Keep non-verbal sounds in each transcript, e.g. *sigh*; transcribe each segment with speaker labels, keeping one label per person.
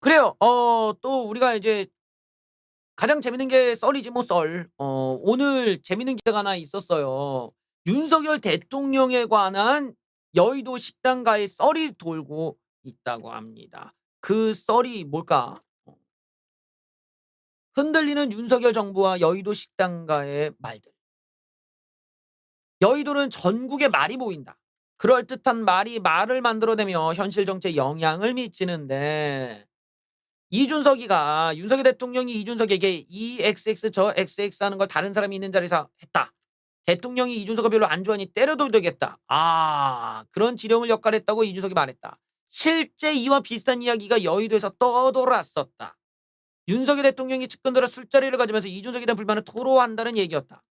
Speaker 1: 그래요. 어 또 우리가 이제 가장 재밌는 게 썰이지 뭐 썰. 어 오늘 재밌는 기사가 하나 있었어요. 윤석열 대통령에 관한 여의도 식당가에 썰이 돌고 있다고 합니다. 그 썰이 뭘까? 어. 흔들리는 윤석열 정부와 여의도 식당가의 말들. 여의도는 전국에 말이 모인다. 그럴듯한 말이 말을 만들어내며 현실 정치에 영향을 미치는데 이준석이가 윤석열 대통령이 이준석에게 이 XX 저 XX 하는 걸 다른 사람이 있는 자리에서 했다. 대통령이 이준석을 별로 안 좋아하니 때려도 되겠다. 아 그런 지령을 역할했다고 이준석이 말했다. 실제 이와 비슷한 이야기가 여의도에서 떠돌았었다. 윤석열 대통령이 측근들과 술자리를 가지면서 이준석에 대한 불만을 토로한다는 얘기였다.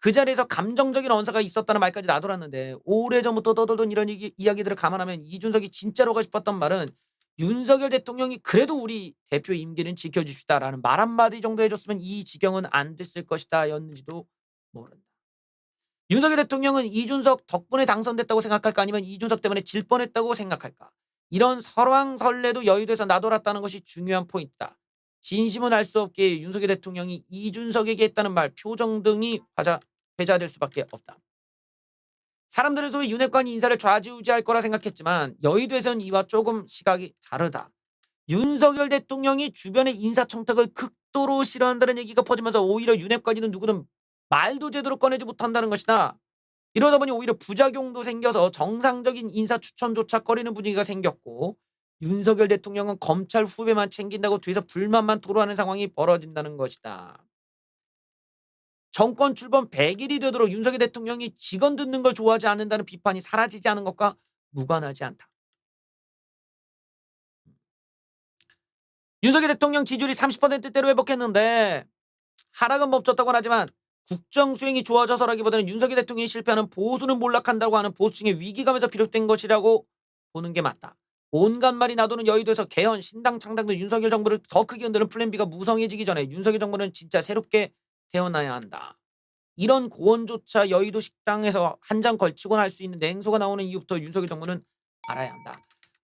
Speaker 1: 그 자리에서 감정적인 언사가 있었다는 말까지 나돌았는데 오래전부터 떠돌던 이런 이야기들을 감안하면 이준석이 진짜로가 싶었던 말은 윤석열 대통령이 그래도 우리 대표 임기는 지켜줍시다라는 말 한마디 정도 해줬으면 이 지경은 안 됐을 것이다 였는지도 모른다. 윤석열 대통령은 이준석 덕분에 당선됐다고 생각할까 아니면 이준석 때문에 질 뻔했다고 생각할까? 이런 설왕설래도 여의도에서 나돌았다는 것이 중요한 포인트다. 진심은 알 수 없게 윤석열 대통령이 이준석에게 했다는 말, 표정 등이 회자될 수밖에 없다. 사람들은 소위 윤핵관이 인사를 좌지우지할 거라 생각했지만 여의도에서는 이와 조금 시각이 다르다. 윤석열 대통령이 주변의 인사청탁을 극도로 싫어한다는 얘기가 퍼지면서 오히려 윤핵관이든 누구든 말도 제대로 꺼내지 못한다는 것이다. 이러다 보니 오히려 부작용도 생겨서 정상적인 인사 추천조차 꺼리는 분위기가 생겼고 윤석열 대통령은 검찰 후배만 챙긴다고 뒤에서 불만만 토로하는 상황이 벌어진다는 것이다. 정권 출범 100일이 되도록 윤석열 대통령이 직언 듣는 걸 좋아하지 않는다는 비판이 사라지지 않은 것과 무관하지 않다. 윤석열 대통령 지지율이 30%대로 회복했는데 하락은 멈췄다고 하지만 국정 수행이 좋아져서라기보다는 윤석열 대통령이 실패하는 보수는 몰락한다고 하는 보수층의 위기감에서 비롯된 것이라고 보는 게 맞다. 온갖 말이 나도는 여의도에서 개헌, 신당 창당 등 윤석열 정부를 더 크게 흔드는 플랜 B가 무성해지기 전에 윤석열 정부는 진짜 새롭게 태어나야 한다. 이런 고언조차 여의도 식당에서 한 장 걸치곤 할 수 있는 냉소가 나오는 이유부터 윤석열 정부는 알아야 한다.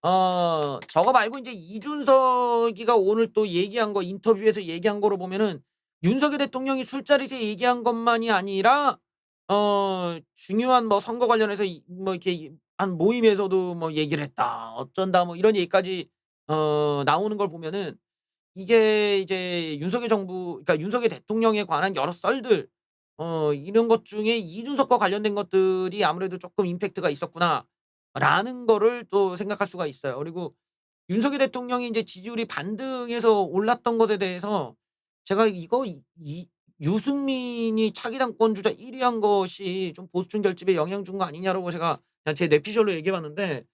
Speaker 1: 어 저거 말고 이제 이준석이가 오늘 또 얘기한 거 인터뷰에서 얘기한 거로 보면은 윤석열 대통령이 술자리에서 얘기한 것만이 아니라 어 중요한 뭐 선거 관련해서 이뭐 이렇게 한 모임에서도 뭐 얘기를 했다. 어쩐다 뭐 이런 얘기까지 어 나오는 걸 보면은 이게 이제 윤석열 정부 그러니까 윤석열 대통령에 관한 여러 썰들 어 이런 것 중에 '이준석과 관련된 것들이 아무래도 쪼끔 임팩트가 있었구나.'라는 거를 또 생각할 수가 있어요. 그리고 윤석열 대통령이 인제 지지율이 반등해서 올랐던 것에 대해서 제가 이거 이 이 '유승민이 차기 당권 주자 1위 한 것이 좀 보수층 결집에 영향 준 거 아니냐.'라고 제가 그냥 제 뇌피셜로 얘기해 봤는데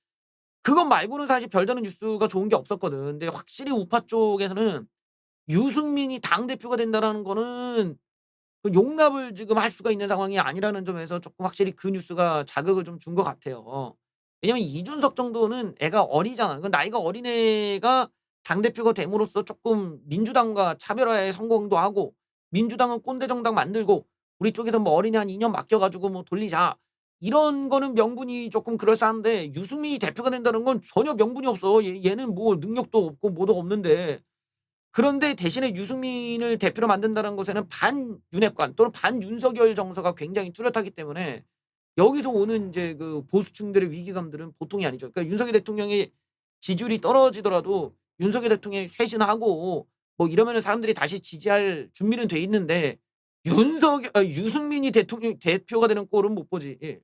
Speaker 1: 그것 말고는 사실 별다른 뉴스가 좋은 게 없었거든. 근데 확실히 우파 쪽에서는 '유승민이 당 대표가 된다.'라는 거는 그 용납을 지금 할 수가 있는 상황이 아니라는 점에서 쪼끔 확실히 그 뉴스가 자극을 좀 준 것 같아요. 왜냐면 이준석 정도는 애가 어리잖아. 그 나이가 어린 애가 당 대표가 됨으로써 쪼끔 민주당과 차별화에 성공도 하고 민주당은 꼰대 정당 만들고 우리 쪽에서 뭐 어린애 한 2년 맡겨 가지고 뭐 돌리자. 이런 거는 명분이 쪼끔 그럴싸한데 유승민이 대표가 된다는 건 전혀 명분이 없어. 얘 얘는 뭐 능력도 없고 뭐도 없는데 그런데 대신에 유승민을 대표로 만든다는 것에는 반 윤핵관 또는 반 윤석열 정서가 굉장히 뚜렷하기 때문에 여기서 오는 인제 그 보수층들의 위기감들은 보통이 아니죠. 그러니까 윤석열 대통령의 지지율이 떨어지더라도 윤석열 대통령이 쇄신하고 뭐 이러면은 사람들이 다시 지지할 준비는 돼 있는데 윤석열 아 유승민이 대통령 대표가 되는 꼴은 못 보지. 예.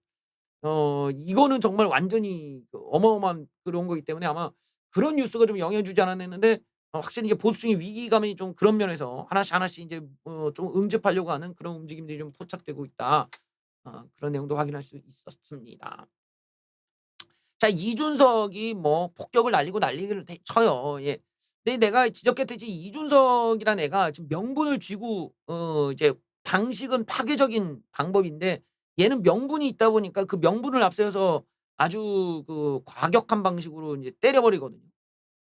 Speaker 1: 어 이거는 정말 완전히 그 어마어마한 그런 거기 때문에 아마 그런 뉴스가 좀 영향을 주지 않았나 했는데 어 확실히 이게 보수층의 위기감이 좀 그런 면에서 하나씩 하나씩 인제 어 좀 응집하려고 하는 그런 움직임들이 좀 포착되고 있다. 어 그런 내용도 확인할 수 있었습니다. 자 이준석이 뭐 폭격을 날리고 난리를 대 쳐요. 예. 근데 내가 지적했듯이 이준석이라는 애가 지금 명분을 쥐고 어 이제 방식은 파괴적인 방법인데 얘는 명분이 있다 보니까 그 명분을 앞세워서 아주 그 과격한 방식으로 인제 때려 버리거든요.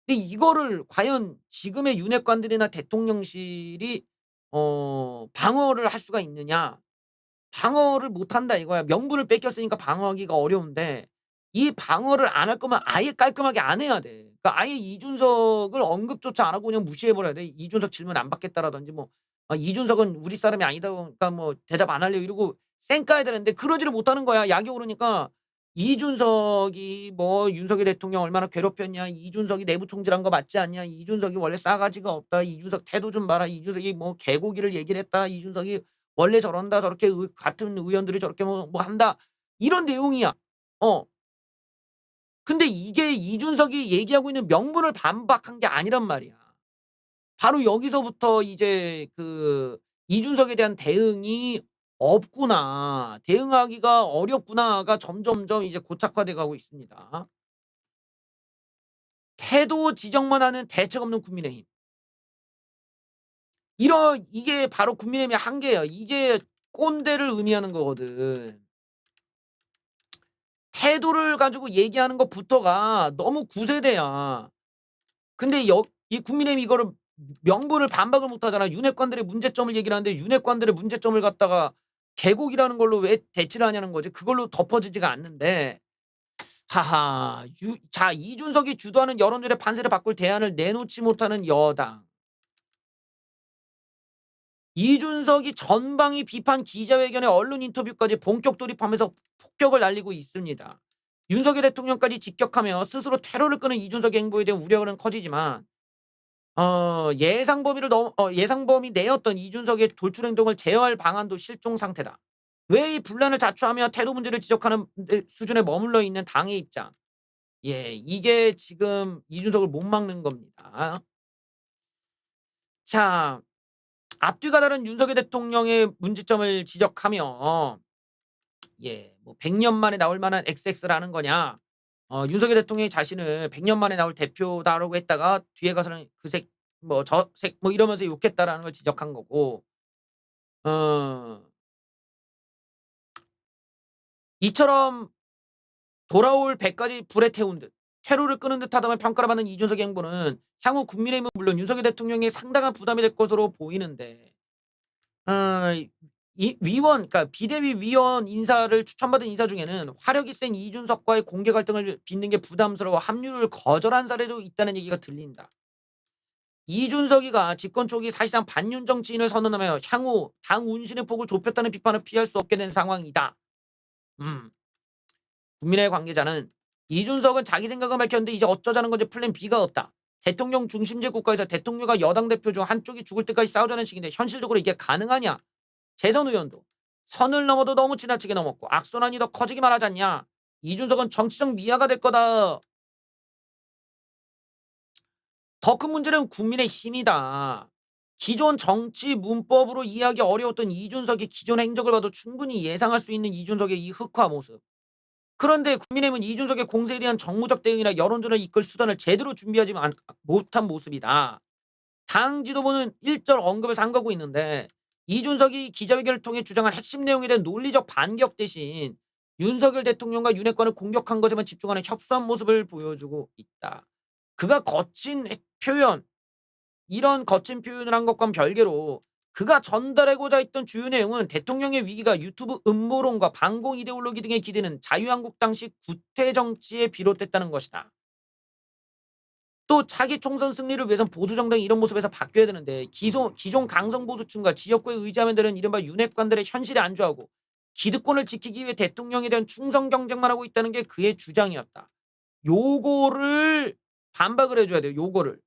Speaker 1: 근데 이거를 과연 지금의 윤핵관들이나 대통령실이 어 방어를 할 수가 있느냐? 방어를 못 한다 이거야. 명분을 뺏겼으니까 방어하기가 어려운데 이 방어를 안 할 거면 아예 깔끔하게 안 해야 돼. 그러니까 아예 이준석을 언급조차 안 하고 그냥 무시해 버려야 돼. 이준석 질문 안 받겠다라든지 뭐 아 이준석은 우리 사람이 아니다 그러니까 뭐 대답 안 할래요 이러고 쌩 까야 되는데 그러지를 못하는 거야. 약이 오르니까 이준석이 뭐 윤석열 대통령 얼마나 괴롭혔냐. 이준석이 내부 총질한 거 맞지 않냐. 이준석이 원래 싸가지가 없다. 이준석 태도 좀 봐라. 이준석이 뭐 개고기를 얘기를 했다. 이준석이 원래 저런다. 저렇게 의 같은 의원들이 저렇게 뭐 뭐 한다. 이런 내용이야. 어. 근데 이게 이준석이 얘기하고 있는 명분을 반박한 게 아니란 말이야. 바로 여기서부터 이제 그 '이준석에 대한 대응이 없구나. 대응하기가 어렵구나.'가 점점점 이제 고착화돼 가고 있습니다. 태도 지적만 하는 대책 없는 국민의힘. 이런 이게 바로 국민의힘의 한계예요. 이게 꼰대를 의미하는 거거든. 태도를 가지고 얘기하는 것부터가 너무 구세대야. 근데 여 이 국민의힘이 이거를 명분을 반박을 못 하잖아. 윤핵관들의 문제점을 얘기를 하는데 윤핵관들의 문제점을 갖다가 계곡이라는 걸로 왜 대치를 하냐는 거지. 그걸로 덮어지지가 않는데 하하. 유 자 이준석이 주도하는 여론조의 판세를 바꿀 대안을 내놓지 못하는 여당. 이준석이 전방위 비판 기자회견에 언론 인터뷰까지 본격 돌입하면서 폭격을 날리고 있습니다. 윤석열 대통령까지 직격하며 스스로 테러를 끄는 이준석의 행보에 대한 우려는 커지지만 어 예상 범위를 넘 어 예상 범위 내였던 이준석의 돌출 행동을 제어할 방안도 실종 상태다. 왜 이 분란을 자초하며 태도 문제를 지적하는 데 수준에 머물러 있는 당의 입장. 예 이게 지금 이준석을 못 막는 겁니다. 자 앞뒤가 다른 윤석열 대통령의 문제점을 지적하며 예 뭐 "100년 만에 나올 만한 XX라는 거냐." 어 윤석열 대통령이 자신을 "100년 만에 나올 대표다."라고 했다가 뒤에 가서는 "그 색 뭐 저 색" 뭐 이러면서 욕했다라는 걸 지적한 거고 어 이처럼 돌아올 배까지 불에 태운 듯 퇴로를 끄는 듯하다며 평가를 받는 이준석의 행보는 향후 국민의힘은 물론 윤석열 대통령에 상당한 부담이 될 것으로 보이는데 어 이 위원 그러니까 비대위 위원 인사를 추천받은 인사 중에는 화력이 센 이준석과의 공개 갈등을 빚는 게 부담스러워 합류를 거절한 사례도 있다는 얘기가 들린다. 이준석이가 집권 초기 사실상 반윤 정치인을 선언하며 향후 당 운신의 폭을 좁혔다는 비판을 피할 수 없게 된 상황이다. 음. 국민의 관계자는 이준석은 자기 생각을 밝혔는데 이제 어쩌자는 건지 플랜 B가 없다. 대통령 중심제 국가에서 대통령과 여당 대표 중 한쪽이 죽을 때까지 싸우자는 식인데 현실적으로 이게 가능하냐? 재선 의원도 선을 넘어도 너무 지나치게 넘었고 악순환이 더 커지기만 하지 않냐? 이준석은 정치적 미아가 될 거다. 더 큰 문제는 국민의 힘이다. 기존 정치 문법으로 이해하기 어려웠던 이준석의 기존 행적을 봐도 충분히 예상할 수 있는 이준석의 이 흑화 모습. 그런데 국민의힘은 이준석의 공세에 대한 정무적 대응이나 여론전을 이끌 수단을 제대로 준비하지 않- 못한 모습이다. 당 지도부는 일절 언급을 삼가고 있는데 이준석이 기자회견을 통해 주장한 핵심 내용에 대한 논리적 반격 대신 윤석열 대통령과 윤핵관을 공격한 것에만 집중하는 협소한 모습을 보여주고 있다. 그가 거친 해- 표현, 이런 거친 표현을 한 것과는 별개로 그가 전달하고자 했던 주요 내용은 대통령의 위기가 유튜브 음모론과 반공 이데올로기 등에 기대는 자유한국당식 구태 정치에 비롯됐다는 것이다. 또 차기 총선 승리를 위해선 보수 정당이 이런 모습에서 바뀌어야 되는데 기존, 기존 강성 보수층과 지역구에 의지하면 되는 이른바 윤핵관들의 현실에 안주하고 기득권을 지키기 위해 대통령에 대한 충성 경쟁만 하고 있다는 게 그의 주장이었다. 요거를 반박을 해줘야 돼요. 요거를.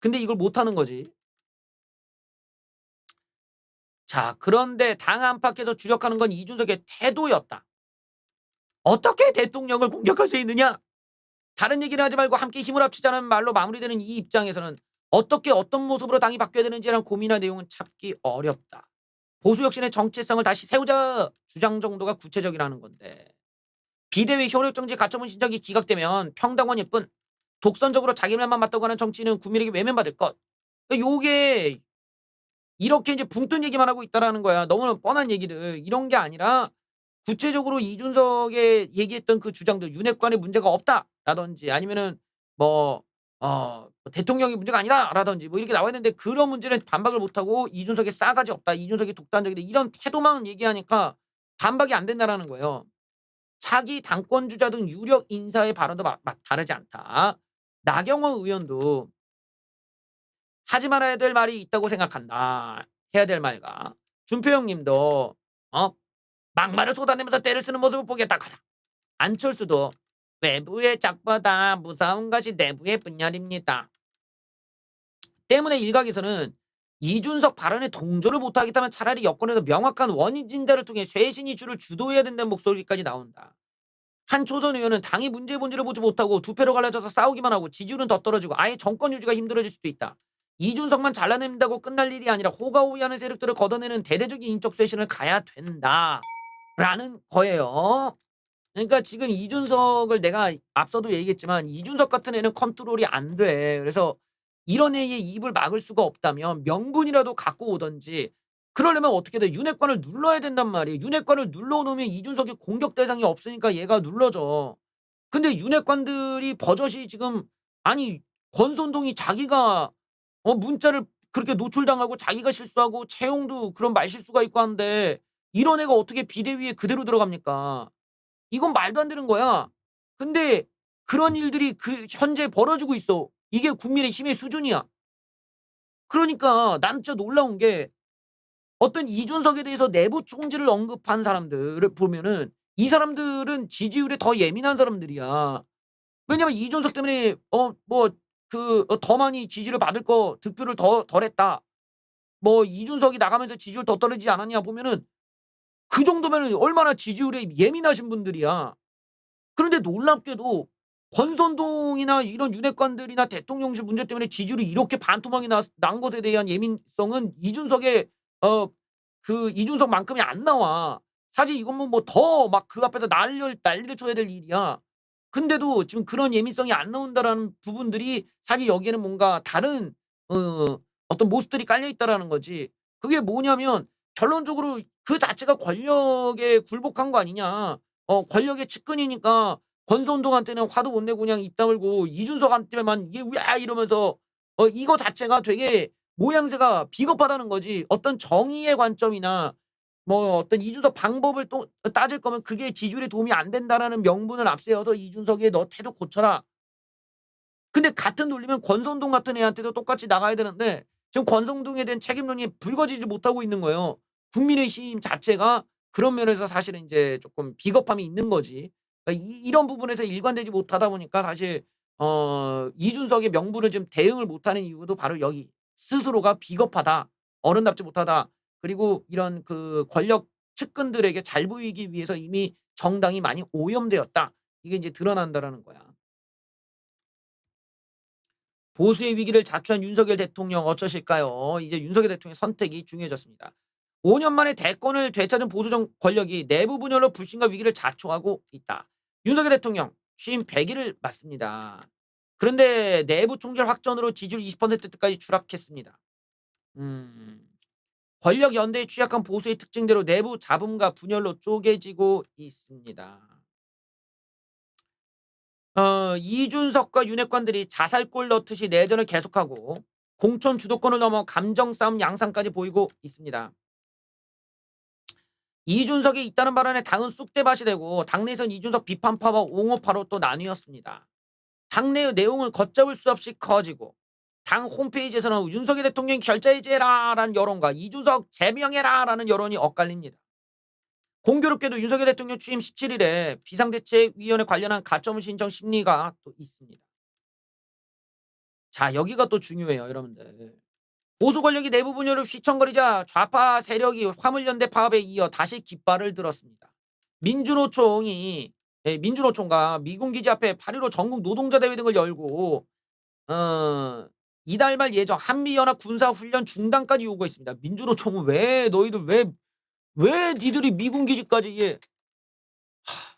Speaker 1: 근데 이걸 못하는 거지. 자, 그런데 당 안팎에서 주력하는 건 이준석의 태도였다. 어떻게 대통령을 공격할 수 있느냐? 다른 얘기를 하지 말고 함께 힘을 합치자는 말로 마무리되는 이 입장에서는 어떻게 어떤 모습으로 당이 바뀌어야 되는지라는 고민한 내용은 찾기 어렵다. 보수 혁신의 정체성을 다시 세우자 주장 정도가 구체적이라는 건데 비대위 효력정지 가처분 신청이 기각되면 평당원 예쁜 독선적으로 자기 말만 맞다고 하는 정치인은 국민에게 외면받을 것. 그러니까 요게 이렇게 이제 붕뜬 얘기만 하고 있다라는 거야. 너무나 뻔한 얘기들. 이런 게 아니라 구체적으로 이준석의 얘기했던 그 주장들 윤핵관에 문제가 없다라든지 아니면은 뭐 어 대통령이 문제가 아니다라든지 뭐 이렇게 나와 있는데 그런 문제는 반박을 못 하고 이준석이 싸가지 없다. 이준석이 독단적이다. 이런 태도만 얘기하니까 반박이 안 된다라는 거예요. 차기 당권 주자 등 유력 인사의 발언도 마- 마- 다르지 않다. 나경원 의원도 하지 말아야 될 말이 있다고 생각한다. 해야 될 말과 준표영 님도 어? 막말을 쏟아내면서 때를 쓰는 모습을 보기에 딱하다. 안철수도 외부의 적보다 무서운 것이 내부의 분열입니다. 때문에 일각에서는 이준석 발언에 동조를 못하겠다면 차라리 여권에서 명확한 원인 진단을 통해 쇄신 이슈를 주도해야 된다는 목소리까지 나온다. 한 초선 의원은 당이 문제의 본질을 보지 못하고 두 패로 갈라져서 싸우기만 하고 지지율은 더 떨어지고 아예 정권 유지가 힘들어질 수도 있다. 이준석만 잘라낸다고 끝날 일이 아니라 호가호위하는 세력들을 걷어내는 대대적인 인적 쇄신을 가야 된다. 라는 거예요. 그러니까 지금 이준석을 내가 앞서도 얘기했지만 이준석 같은 애는 컨트롤이 안 돼. 그래서 이런 애의 입을 막을 수가 없다면 명분이라도 갖고 오던지 그러려면 어떻게 돼? 윤핵관을 눌러야 된단 말이에요. 윤핵관을 눌러놓으면 이준석이 공격 대상이 없으니까 얘가 눌러져. 근데 윤핵관들이 버젓이 지금 아니 권선동이 자기가 어 문자를 그렇게 노출당하고 자기가 실수하고 채용도 그런 말실수가 있고 한데 이런 애가 어떻게 비대위에 그대로 들어갑니까? 이건 말도 안 되는 거야. 근데 그런 일들이 그 현재 벌어지고 있어. 이게 국민의 힘의 수준이야. 그러니까 난 진짜 놀라운 게 어떤 이준석에 대해서 내부 총질을 언급한 사람들을 보면은 이 사람들은 지지율에 더 예민한 사람들이야. 왜냐면 이준석 때문에 어 뭐 그 더 많이 지지를 받을 거 득표를 더 덜했다. 뭐 이준석이 나가면서 지지율 더 떨어지지 않았냐 보면은 그 정도면은 얼마나 지지율에 예민하신 분들이야. 그런데 놀랍게도 권선동이나 이런 윤핵관들이나 대통령실 문제 때문에 지지율이 이렇게 반토막이 나, 난 것에 대한 예민성은 이준석의 어 그 이준석만큼이 안 나와. 사실 이건 뭐 더 막 그 앞에서 난리를 난리를 쳐야 될 일이야. 근데도 지금 그런 예민성이 안 나온다라는 부분들이 사실 여기에는 뭔가 다른 어 어떤 모습들이 깔려 있다라는 거지. 그게 뭐냐면 결론적으로 그 자체가 권력에 굴복한 거 아니냐. 어 권력의 측근이니까 권선동한테는 화도 못 내고 그냥 입 다물고 이준석한테만 이게 왜 이러면서 어 이거 자체가 되게 모양새가 비겁하다는 거지. 어떤 정의의 관점이나 뭐 어떤 이준석 방법을 또 따질 거면 그게 지지율에 도움이 안 된다라는 명분을 앞세워서 이준석의 너 태도 고쳐라. 근데 같은 논리면 권선동 같은 애한테도 똑같이 나가야 되는데 지금 권선동에 대한 책임론이 불거지지 못하고 있는 거예요. 국민의힘 자체가 그런 면에서 사실은 이제 조금 비겁함이 있는 거지. 그러니까 이, 이런 부분에서 일관되지 못하다 보니까 사실 어 이준석의 명분을 지금 대응을 못하는 이유도 바로 여기 스스로가 비겁하다, 어른답지 못하다. 그리고 이런 그 권력 측근들에게 잘 보이기 위해서 이미 정당이 많이 오염되었다. 이게 이제 드러난다라는 거야. 보수의 위기를 자초한 윤석열 대통령 어쩌실까요? 이제 윤석열 대통령의 선택이 중요해졌습니다. 5년 만에 대권을 되찾은 보수정 권력이 내부 분열로 불신과 위기를 자초하고 있다. 윤석열 대통령 취임 100일을 맞습니다. 그런데 내부 총질 확전으로 지지율 20%대까지 추락했습니다. 음, 권력 연대에 취약한 보수의 특징대로 내부 잡음과 분열로 쪼개지고 있습니다. 어, 이준석과 윤핵관들이 자살골 넣듯이 내전을 계속하고 공천 주도권을 넘어 감정 싸움 양상까지 보이고 있습니다. 이준석이 있다는 발언에 당은 쑥대밭이 되고 당내에선 이준석 비판파와 옹호파로 또 나뉘었습니다. 당내의 내용을 걷잡을 수 없이 커지고 당 홈페이지에서는 윤석열 대통령이 결자해제라라는 여론과 이준석 제명해라라는 여론이 엇갈립니다. 공교롭게도 윤석열 대통령 취임 17일에 비상대책위원회 관련한 가처분 신청 심리가 또 있습니다. 자 여기가 또 중요해요 여러분들. 보수 권력이 내부 분열을 휘청거리자 좌파 세력이 화물연대 파업에 이어 다시 깃발을 들었습니다. 민주노총이 예, 민주노총과 미군기지 앞에 8.15 전국 노동자 대회 등을 열고 어, 이달 말 예정 한미연합 군사훈련 중단까지 요구했습니다. 민주노총은 왜 너희들 왜 왜 니들이 미군 기지까지 예. 하,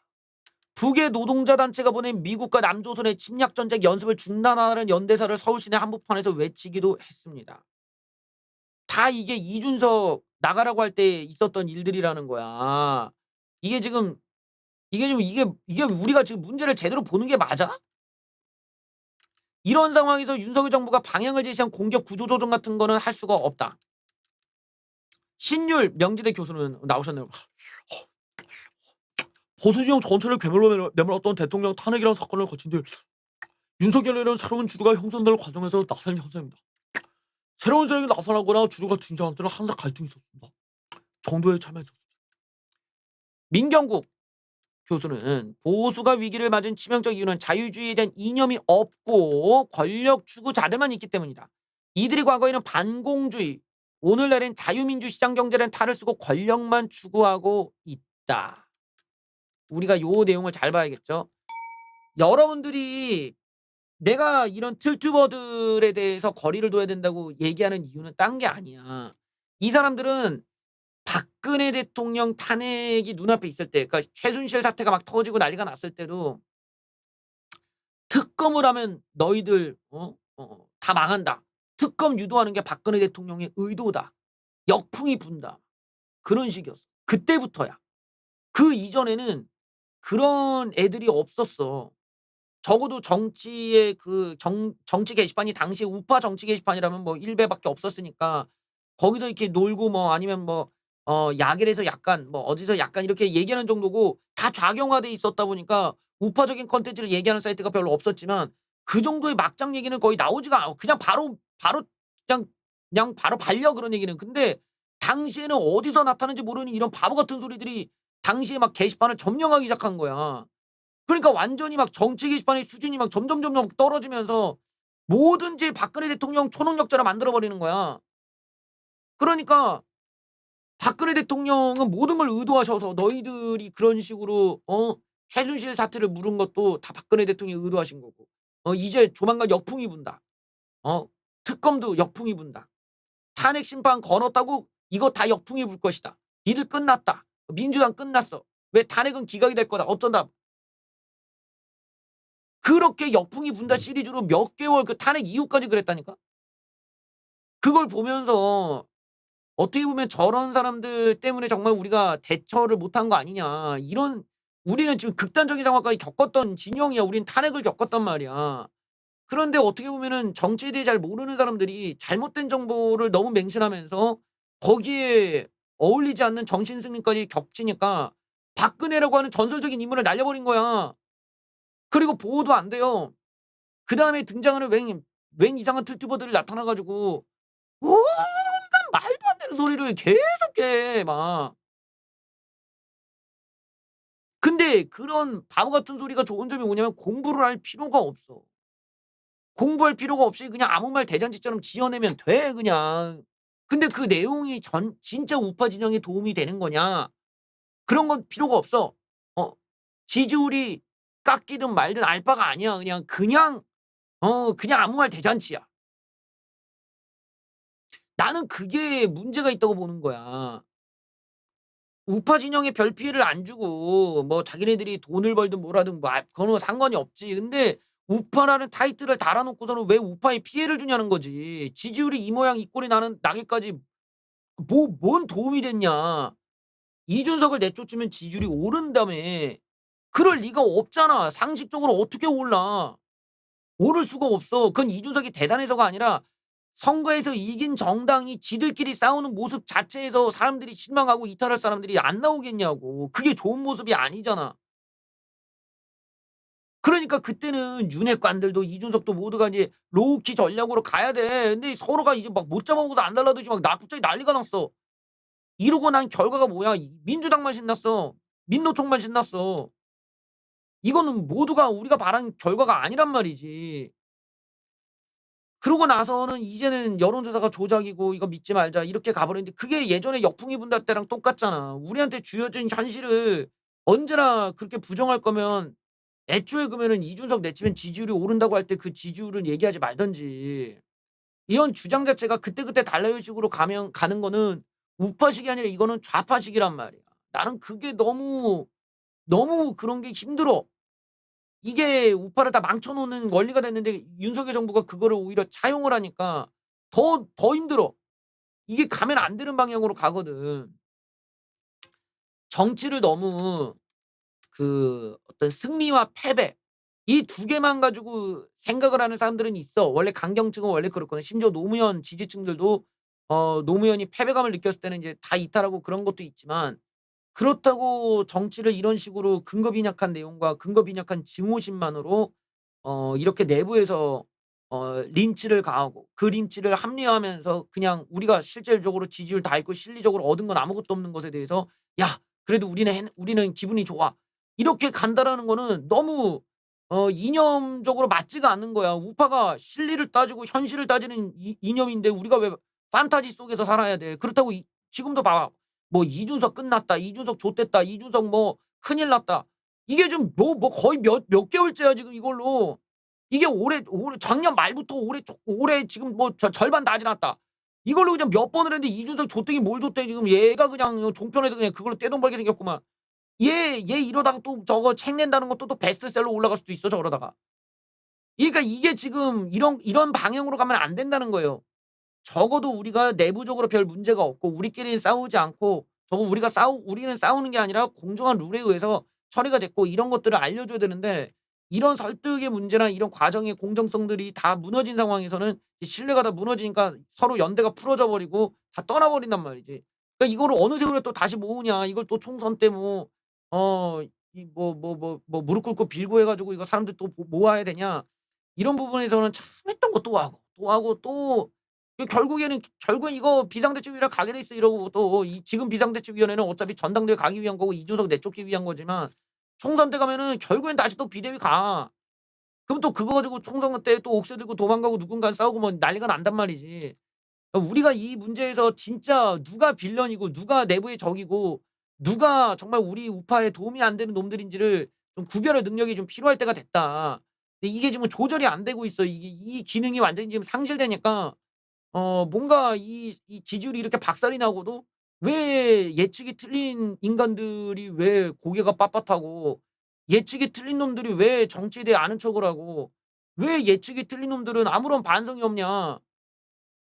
Speaker 1: 북의 노동자 단체가 보낸 미국과 남조선의 침략 전쟁 연습을 중단하는 연대사를 서울 시내 한복판에서 외치기도 했습니다. 다 이게 이준석 나가라고 할 때 있었던 일들이라는 거야. 이게 지금 이게 지금 이게 이게 우리가 지금 문제를 제대로 보는 게 맞아? 이런 상황에서 윤석열 정부가 방향을 제시한 공격 구조 조정 같은 거는 할 수가 없다. 신율 명지대 교수는 나오셨네요.
Speaker 2: 보수 진영 전체를 괴물로 내몰 내몰았던 대통령 탄핵이라는 사건을 거친 뒤 윤석열이라는 새로운 주류가 형성될 과정에서 나타난 현상입니다. 새로운 세력이 나타나거나 주류가 등장할 때는 항상 갈등이 있었습니다. 정도에 참여했었습니다.
Speaker 1: 민경국 교수는 보수가 위기를 맞은 치명적 이유는 자유주의에 대한 이념이 없고 권력 추구자들만 있기 때문이다. 이들이 과거에는 반공주의, 오늘날엔 자유민주 시장 경제라는 탈을 쓰고 권력만 추구하고 있다. 우리가 요 내용을 잘 봐야겠죠. 여러분들이 내가 이런 틀튜버들에 대해서 거리를 둬야 된다고 얘기하는 이유는 딴 게 아니야. 이 사람들은 박근혜 대통령 탄핵이 눈앞에 있을 때, 그러니까 최순실 사태가 막 터지고 난리가 났을 때도 특검을 하면 너희들 어? 어, 다 망한다. 특검 유도하는 게 박근혜 대통령의 의도다. 역풍이 분다. 그런 식이었어. 그때부터야. 그 이전에는 그런 애들이 없었어. 적어도 정치의 그 정, 정치 게시판이 당시에 우파 정치 게시판이라면 뭐 1배밖에 없었으니까 거기서 이렇게 놀고 뭐 아니면 뭐 어, 야길에서 약간 뭐 어디서 약간 이렇게 얘기하는 정도고 다 좌경화돼 있었다 보니까 우파적인 컨텐츠를 얘기하는 사이트가 별로 없었지만 그 정도의 막장 얘기는 거의 나오지가 않고 그냥 바로 바로 그냥 그냥 바로 발려 그런 얘기는 근데 당시에는 어디서 나타나는지 모르는 이런 바보 같은 소리들이 당시에 막 게시판을 점령하기 시작한 거야. 그러니까 완전히 막 정치 게시판의 수준이 막 점점 점점 떨어지면서 뭐든지 박근혜 대통령 초능력자로 만들어 버리는 거야. 그러니까 박근혜 대통령은 모든 걸 의도하셔서 너희들이 그런 식으로 어 최순실 사태를 물은 것도 다 박근혜 대통령이 의도하신 거고 어 이제 조만간 역풍이 분다. 어 특검도 역풍이 분다. 탄핵 심판 걸었다고 이거 다 역풍이 불 것이다. 니들 끝났다. 민주당 끝났어. 왜 탄핵은 기각이 될 거다. 어쩐다. 그렇게 역풍이 분다 시리즈로 몇 개월 그 탄핵 이후까지 그랬다니까. 그걸 보면서 어떻게 보면 저런 사람들 때문에 정말 우리가 대처를 못한 거 아니냐. 이런 우리는 지금 극단적인 상황까지 겪었던 진영이야. 우린 탄핵을 겪었단 말이야. 그런데 어떻게 보면은 정치에 대해 잘 모르는 사람들이 잘못된 정보를 너무 맹신하면서 거기에 어울리지 않는 정신 승리까지 겹치니까 박근혜라고 하는 전설적인 인물을 날려버린 거야. 그리고 보호도 안 돼요. 그 다음에 등장하는 웬, 웬 이상한 틀튜버들이 나타나 가지고 온갖 말도 안 되는 소리를 계속 해 막. 근데 그런 바보 같은 소리가 좋은 점이 뭐냐면 공부를 할 필요가 없어. 공부할 필요가 없이 그냥 아무 말 대잔치처럼 지어내면 돼 그냥. 근데 그 내용이 전 진짜 우파 진영에 도움이 되는 거냐? 그런 건 필요가 없어. 어 지지율이 깎이든 말든 알 바가 아니야. 그냥 그냥 어 그냥 아무 말 대잔치야. 나는 그게 문제가 있다고 보는 거야. 우파 진영에 별 피해를 안 주고 뭐 자기네들이 돈을 벌든 뭐라든 뭐아 그거는 상관이 없지. 근데 우파라는 타이틀을 달아 놓고서는 왜 우파에 피해를 주냐는 거지. 지지율이 이 모양 이 꼴이 나는 나기까지 뭐 뭔 도움이 됐냐. 이준석을 내쫓으면 지지율이 오른다며. 그럴 리가 없잖아. 상식적으로 어떻게 올라. 오를 수가 없어. 그건 이준석이 대단해서가 아니라 선거에서 이긴 정당이 지들끼리 싸우는 모습 자체에서 사람들이 실망하고 이탈할 사람들이 안 나오겠냐고. 그게 좋은 모습이 아니잖아. 그러니까 그때는 윤핵관들도 이준석도 모두가 이제 로우키 전략으로 가야 돼. 근데 서로가 이제 막 못 잡아먹어서 안 달라들지 막나 갑자기 난리가 났어. 이러고 난 결과가 뭐야? 민주당만 신났어. 민노총만 신났어. 이거는 모두가 우리가 바란 결과가 아니란 말이지. 그러고 나서는 이제는 여론조사가 조작이고 이거 믿지 말자 이렇게 가버렸는데 그게 예전에 역풍이 분다 때랑 똑같잖아. 우리한테 주어진 현실을 언제나 그렇게 부정할 거면 애초에 그러면은 이준석 내치면 지지율이 오른다고 할 때 그 지지율은 얘기하지 말든지. 이런 주장 자체가 그때그때 달라요 식으로 가면 가는 거는 우파식이 아니라 이거는 좌파식이란 말이야. 나는 그게 너무 너무 그런 게 힘들어. 이게 우파를 다 망쳐 놓는 원리가 됐는데 윤석열 정부가 그거를 오히려 차용을 하니까 더 더 힘들어. 이게 가면 안 되는 방향으로 가거든. 정치를 너무 그 어떤 승리와 패배 이 두 개만 가지고 생각을 하는 사람들은 있어. 원래 강경층은 원래 그렇거든. 심지어 노무현 지지층들도 어 노무현이 패배감을 느꼈을 때는 이제 다 이탈하고 그런 것도 있지만 그렇다고 정치를 이런 식으로 근거 빈약한 내용과 근거 빈약한 증오심만으로 어 이렇게 내부에서 어 린치를 가하고 그 린치를 합리화하면서 그냥 우리가 실질적으로 지지율 다 있고 실리적으로 얻은 건 아무것도 없는 것에 대해서 '야 그래도 우리는 해 우리는 기분이 좋아.' 이렇게 간다라는 거는 너무 어 이념적으로 맞지가 않는 거야. 우파가 실리를 따지고 현실을 따지는 이 이념인데 우리가 왜 판타지 속에서 살아야 돼. 그렇다고 이 지금도 봐. 뭐 "이준석 끝났다. 이준석 좆됐다. 이준석 뭐 큰일 났다." 이게 좀뭐뭐 거의 몇 몇 개월째야 지금 이걸로. 이게 올해 올해 작년 말부터 올해 초 올해 지금 뭐 저 절반 다 지났다. 이걸로 그냥 몇 번을 했는데 이준석 좆되긴 뭘 좆대 지금 얘가 그냥 어 종편에서 그냥 그걸로 떼돈 벌게 생겼구만. 얘 얘 이러다가 또 저거 책 낸다는 것도 또 베스트셀러 올라갈 수도 있어 저러다가. 그러니까 이게 지금 이런 이런 방향으로 가면 안 된다는 거예요. 적어도 우리가 내부적으로 별 문제가 없고 우리끼리 싸우지 않고 저거 우리가 싸우 우리는 싸우는 게 아니라 공정한 룰에 의해서 처리가 됐고 이런 것들을 알려줘야 되는데 이런 설득의 문제나 이런 과정의 공정성들이 다 무너진 상황에서는 이 신뢰가 다 무너지니까 서로 연대가 풀어져 버리고 다 떠나버린단 말이지. 그러니까 이거를 어느 세월에 또 다시 모으냐. 이걸 또 총선 때 뭐 어 이 뭐 뭐 뭐 뭐 무릎 꿇고 빌고 해 가지고 이거 사람들 또모 모아야 되냐. 이런 부분에서는 참 했던 거 또 하고 또 하고 또그 결국에는 결국엔 이거 비상대책위원회 가게 돼 있어 이러고 또 이 지금 비상대책위원회는 어차피 전당대회 가기 위한 거고 이준석 내쫓기 위한 거지만 총선 때 가면은 결국엔 다시 또 비대위 가. 그럼 또 그거 가지고 총선 때 또 옥새 들고 도망가고 누군가 싸우고 뭐 난리가 난단 말이지. 그러니까 우리가 이 문제에서 진짜 누가 빌런이고 누가 내부의 적이고 누가 정말 우리 우파에 도움이 안 되는 놈들인지를 좀 구별할 능력이 좀 필요할 때가 됐다. 이게 지금 조절이 안 되고 있어. 이게 이 기능이 완전히 지금 상실되니까 어 뭔가 이 이 지지율이 이렇게 박살이 나고도 왜 예측이 틀린 인간들이 왜 고개가 빳빳하고 예측이 틀린 놈들이 왜 정치에 대해 아는 척을 하고 왜 예측이 틀린 놈들은 아무런 반성이 없냐.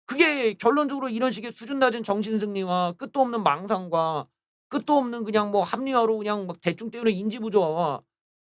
Speaker 1: 그게 결론적으로 이런 식의 수준 낮은 정신 승리와 끝도 없는 망상과 끝도 없는 그냥 뭐 합리화로 그냥 막 대충 때우는 인지 부조화와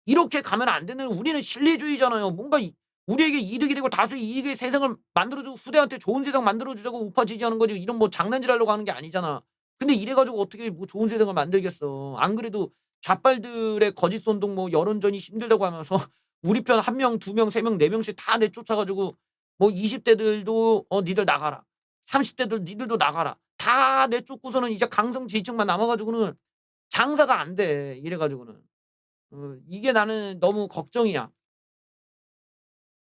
Speaker 1: 이렇게 가면 안 되는 우리는 실리주의잖아요. 뭔가 이 우리에게 이득이 되고 다수의 이익의 세상을 만들어 주고 후대한테 좋은 세상 만들어 주자고 우파 지지하는 거지 이런 뭐 장난질 하려고 하는 게 아니잖아. 근데 이래 가지고 어떻게 뭐 좋은 세상을 만들겠어. 안 그래도 좌빨들의 거짓 선동 뭐 여론전이 힘들다고 하면서 *laughs* 우리 편1 명, 2 명, 3 명, 4 명씩 다 내쫓아 가지고 뭐 20 대들도 "어 니들 나가라." 30 대들 "니들도 나가라." 다 내쫓고서는 이제 강성 지지층만 남아 가지고는 장사가 안 돼. 이래 가지고는. 어 이게 나는 너무 걱정이야.